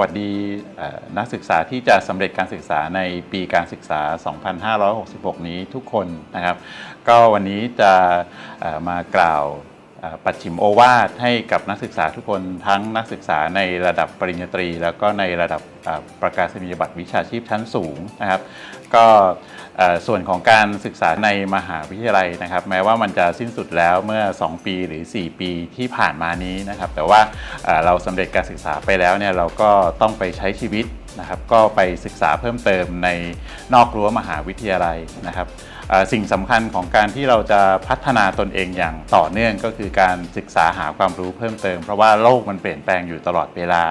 วัสดีนักศึกษาที่จะสำเร็จการศึกษาในปีการศึกษา 2566 นี้ทุกคนนะครับ ก็วันนี้จะมากล่าว ปัดฉิมโอวาทให้กับนักศึกษาทุกคนทั้งนักศึกษาในระดับปริญญาตรี แล้วก็ในระดับประกาศนียบัตรวิชาชีพชั้นสูงนะครับ ก็ส่วนของการศึกษาในมหาวิทยาลัยนะครับ แม้ว่ามันจะสิ้นสุดแล้วเมื่อ 2 ปีหรือ 4 ปีที่ผ่านมานี้นะครับ แต่ว่าเราสำเร็จการศึกษาไปแล้วเนี่ยเราก็ต้องไปใช้ชีวิตนะครับ ก็ไปศึกษาเพิ่มเติมในนอกรั้วมหาวิทยาลัยนะครับ สิ่งสำคัญของการที่เราจะพัฒนาตนเองอย่างต่อเนื่องก็คือการศึกษาหาความรู้เพิ่มเติม เพราะว่าโลกมันเปลี่ยนแปลงอยู่ตลอดเวลา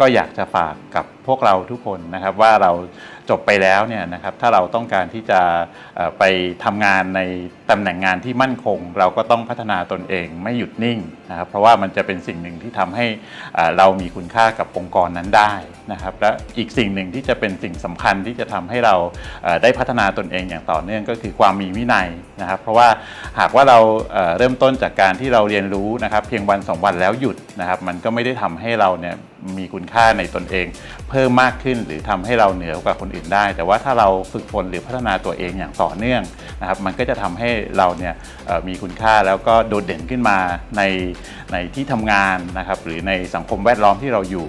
ก็อยากจะฝากกับพวกเราทุกคนนะครับว่าเราจบไปแล้วเนี่ยนะครับถ้าเราต้องการที่จะไปทำงานในตำแหน่งงานที่มั่นคง เราก็ต้องพัฒนาตนเองไม่หยุดนิ่งนะครับเพราะว่ามันจะเป็นสิ่งหนึ่งที่ทำให้เรามีคุณค่ากับองค์กรนั้นได้นะครับและอีกสิ่งหนึ่งที่จะเป็นสิ่งสำคัญที่จะทำให้เราได้พัฒนาตนเองอย่างต่อเนื่องก็คือความมีวินัยนะครับ เพราะว่าหากว่าเราเเริ่มต้นจากการที่เราเรียนรู้นะครับ เพียงวันสองวันแล้วหยุดนะครับ มันก็ไม่ได้ทำให้เราเนี่ยมีคุณค่าในตนเอง เพิ่มมากขึ้นหรือทำให้เราเหนือกว่าคนอื่นได้ แต่ว่าถ้าเราฝึกฝนหรือพัฒนาตัวเองอย่างต่อเนื่องนะครับ มันก็จะทำให้เราเนี่ยมีคุณค่าแล้วก็โดดเด่นขึ้นมาในในที่ทำงานนะครับ หรือในสังคมแวดล้อมที่เราอยู่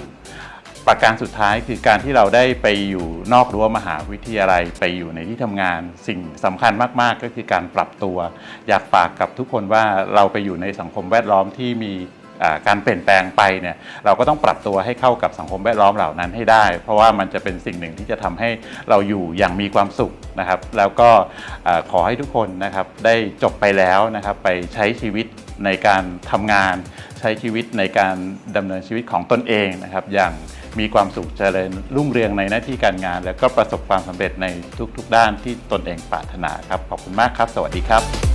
ประการสุดท้ายคือการที่เราได้ไปอยู่นอกรั้วมหาวิทยาลัยไปอยู่ในที่ทำงาน สิ่งสำคัญมากๆ ก็คือการปรับตัว อยากฝากกับทุกคนว่าเราไปอยู่ในสังคมแวดล้อมที่มีการเปลี่ยนแปลงไปเนี่ยเราก็ต้องปรับตัวให้เข้ากับสังคมแวดล้อมเหล่านั้นให้ได้ เพราะว่ามันจะเป็นสิ่งหนึ่งที่จะทำให้เราอยู่อย่างมีความสุขนะครับ แล้วก็ขอให้ทุกคนนะครับได้จบไปแล้วนะครับไปใช้ชีวิตในการทำงาน ใช้ชีวิตในการดำเนินชีวิตของตนเองนะครับอย่าง มีความสุขเจริญรุ่งเรืองในหน้าที่การงาน แล้วก็ประสบความสำเร็จในทุกๆด้านที่ตนเองปรารถนาครับ ขอบคุณมากครับ สวัสดีครับ